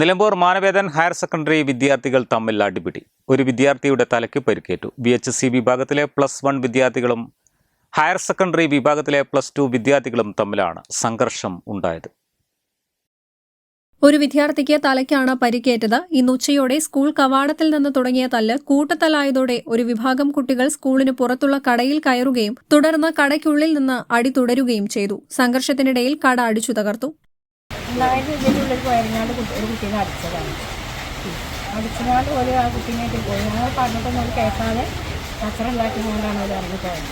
Nilambur Manavedan higher secondary വിദ്യാർത്ഥികൾ തമ്മിൽ അടിപിടി. ഒരു വിദ്യാർത്ഥിയുടെ തലയ്ക്ക് പരിക്കേറ്റു. ബി എച്ച് സി വിഭാഗത്തിലെ പ്ലസ് വൺ വിദ്യാർത്ഥികളും ഹയർ സെക്കൻഡറി വിഭാഗത്തിലെ പ്ലസ് ടു വിദ്യാർത്ഥികളും തമ്മിലാണ് സംഘർഷം ഉണ്ടായത്. ഒരു വിദ്യാർത്ഥിക്ക് തലയ്ക്കാണ് പരിക്കേറ്റത്. ഇന്ന് ഉച്ചയോടെ സ്കൂൾ കവാടത്തിൽ നിന്ന് തുടങ്ങിയ തല്ല് കൂട്ടത്തലായതോടെ ഒരു വിഭാഗം കുട്ടികൾ സ്കൂളിന് പുറത്തുള്ള കടയിൽ കയറുകയും തുടർന്ന് കടയ്ക്കുള്ളിൽ നിന്ന് അടി തുടരുകയും ചെയ്തു. സംഘർഷത്തിനിടയിൽ കട അടിച്ചു തകർത്തു ഉണ്ടായത് ഇതിന്റെ ഉള്ളിൽ പോയിരുന്നാണ്ട് കുട്ടി ഒരു കുട്ടീനെ അടിച്ചതാണ്. അടിച്ചനാട് ഒരു ആ കുട്ടീനായിട്ട് പോയി ഞങ്ങൾ പറഞ്ഞിട്ടൊന്നും ഒരു കേൾക്കാതെ കച്ചറ ഉണ്ടാക്കിക്കൊണ്ടാണ് അവർ ഇറങ്ങിപ്പോയത്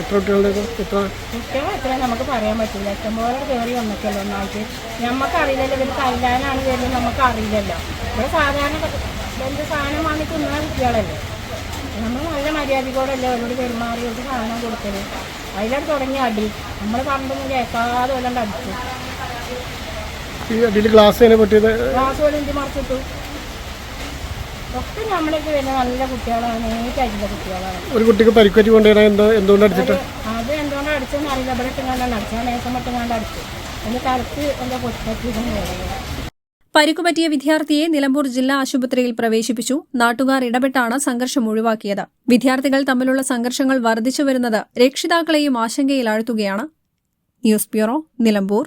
എത്ര കുട്ടികളുടെ എത്ര? നമുക്ക് പറയാൻ പറ്റില്ല. ഇഷ്ടംപോലെ കയറി വന്നിട്ടല്ലോ ഒന്നായിട്ട്. നമുക്കറിയില്ലല്ലോ ഇവർ കല്ലാനാണ് വരുന്നത് നമുക്ക് അറിയില്ലല്ലോ ഇവിടെ സാധാരണ എന്ത് സാധനം വാങ്ങി തിന്നുന്ന കുട്ടികളല്ലേ? നമ്മൾ നല്ല മര്യാദയോടല്ലേ അവരോട് പെരുമാറി ഒരു സാധനം കൊടുക്കൽ? അതിലാണ് തുടങ്ങിയ അടി. നമ്മൾ പറഞ്ഞൊന്നും കേൾക്കാതെ വല്ലാണ്ട് അടിച്ചു. ഈ അടിയിൽ ഗ്ലാസ് പറ്റിയത് ക്ലാസ് പോലെ എന്ത് മറിച്ചിട്ടു. ഒക്കെ നമ്മളൊക്കെ വരുന്ന നല്ല കുട്ടികളാണ്. നീറ്റായിട്ടുള്ള കുട്ടികളാണ്. ഒരു കുട്ടിക്ക് പരിക്കേറ്റ് കൊണ്ടുവരാൻ എന്താ എന്തുകൊണ്ട് അടിച്ചിട്ട്? അത് എന്തുകൊണ്ടാണ് അടിച്ചതെന്ന് അറിയില്ല. ഇവിടെ ഇട്ടുകൊണ്ടാണ് അടിച്ചത്. നേസം മട്ടുകൊണ്ട് അടിച്ചു എന്റെ തലക്ക് എന്താ പറയുന്നത് പരിക്കുപറ്റിയ വിദ്യാർത്ഥിയെ നിലമ്പൂർ ജില്ലാ ആശുപത്രിയിൽ പ്രവേശിപ്പിച്ചു. നാട്ടുകാർ ഇടപെട്ടാണ് സംഘർഷം ഒഴിവാക്കിയത്. വിദ്യാർത്ഥികൾ തമ്മിലുള്ള സംഘർഷങ്ങൾ വർദ്ധിച്ചു വരുന്നത് രക്ഷിതാക്കളെയും ആശങ്കയിലാഴ്ത്തുകയാണ്. News bureau Nilambur.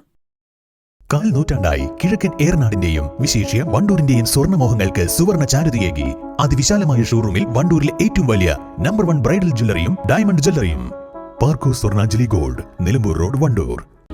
കാൽ നൂറ്റാണ്ടായി കിഴക്കൻ ഏറനാടിന്റെയും വിശേഷ്യ വണ്ടൂരിന്റെയും സ്വർണമോഹങ്ങൾക്ക് സുവർണ ചാരുതയേകി അതിവിശാലമായ ഷോറൂമിൽ വണ്ടൂരിലെ ഏറ്റവും വലിയ നമ്പർ വൺ ബ്രൈഡൽ ജ്വല്ലറിയും ഡയമണ്ട് ജ്വല്ലറിയും. പാർക്കോ സ്വർണാഞ്ജലി ഗോൾഡ് നിലമ്പൂർ റോഡ് വണ്ടൂർ.